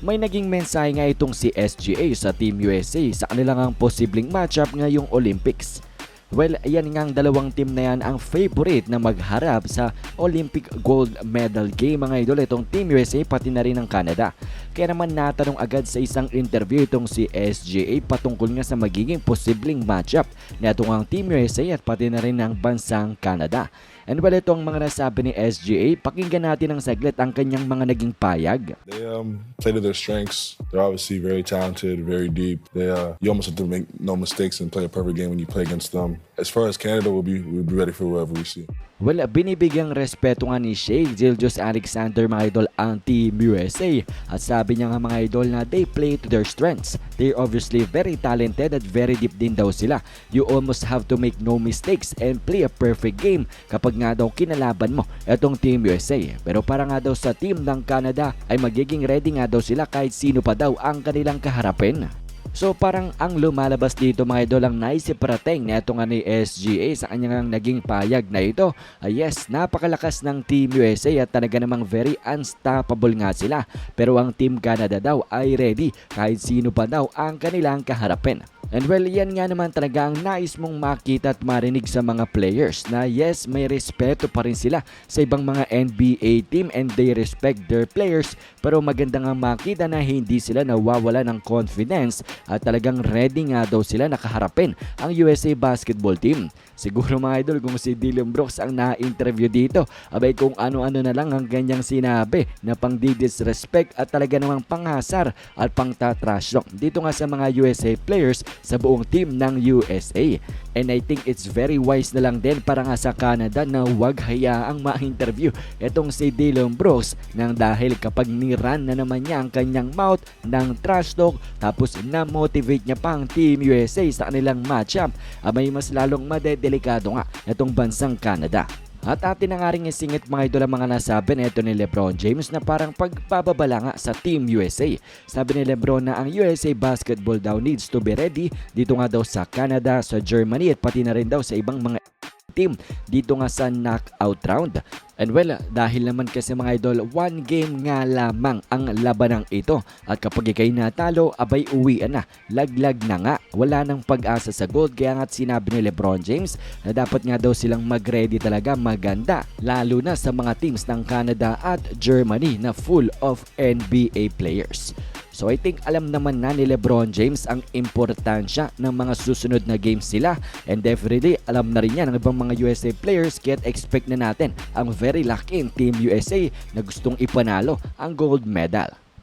May naging mensahe nga itong si SGA sa Team USA sa kanilang ang posibleng matchup ngayong Olympics. Well, yan nga ang dalawang team na yan ang favorite na magharap sa Olympic gold medal game mga idol itong Team USA pati na rin ang Canada. Kaya naman natanong agad sa isang interview itong si SGA patungkol nga sa magiging posibleng matchup na itong ang Team USA at pati na rin ang bansang Canada. And well, ito ang mga nasabi ni SGA. Pakinggan natin ang saglit ang kanyang mga naging payag. They um play to their strengths. They're obviously very talented, very deep. They uh you almost have to make no mistakes and play a perfect game when you play against them. As far as Canada, we'll be we'll be ready for whoever we see. Well, binibigyang respeto nga ni Shea Gilgeous Alexander mga idol ang Team USA at sabi niya nga mga idol na they play to their strengths. They're obviously very talented at very deep din daw sila. You almost have to make no mistakes and play a perfect game kapag nga daw kinalaban mo itong Team USA. Pero para nga daw sa team ng Canada ay magiging ready nga daw sila kahit sino pa daw ang kanilang kaharapin. So parang ang lumalabas dito mga idol ang naisip parating na ito nga ni SGA sa kanyang naging payag na ito. Ay yes, napakalakas ng Team USA at talaga namang very unstoppable nga sila. Pero ang Team Canada daw ay ready kahit sino pa daw ang kanilang kaharapin. And well, yan nga naman talaga ang nais mong makita at marinig sa mga players na yes, may respeto pa rin sila sa ibang mga NBA team and they respect their players pero maganda nga makita na hindi sila nawawala ng confidence at talagang ready nga daw sila nakaharapin ang USA basketball team. Siguro mga idol kung si Dylan Brooks ang na-interview dito, abay kung ano-ano na lang ang ganyang sinabi na pang disrespect at talaga namang panghasar at pang tatrasyo dito nga sa mga USA players sa buong team ng USA. And I think it's very wise na lang din para nga sa Canada na huwag hayaang ma-interview itong si Dylan Brooks nang dahil kapag niran na naman niya ang kanyang mouth ng trash talk tapos na-motivate niya pa ang Team USA sa kanilang matchup, abay mas lalong madedelikado nga itong bansang Canada. At atin na nga rin isingit mga idol ang mga nasabi na ito ni Lebron James na parang pagpapabala nga sa Team USA. Sabi ni Lebron na ang USA basketball daw needs to be ready dito nga daw sa Canada, sa Germany at pati na rin daw sa ibang mga team dito nga sa knockout round. And well, dahil naman kasi mga idol, one game nga lamang ang labanang ito. At kapag ikay natalo, abay uwian na. Laglag na nga. Wala nang pag-asa sa gold. Kaya nga sinabi ni Lebron James na dapat nga daw silang mag-ready talaga maganda. Lalo na sa mga teams ng Canada at Germany na full of NBA players. So I think alam naman na ni Lebron James ang importansya ng mga susunod na games sila and definitely alam na rin yan ng ibang mga USA players kaya expect na natin ang very lucky in Team USA na gustong ipanalo ang gold medal.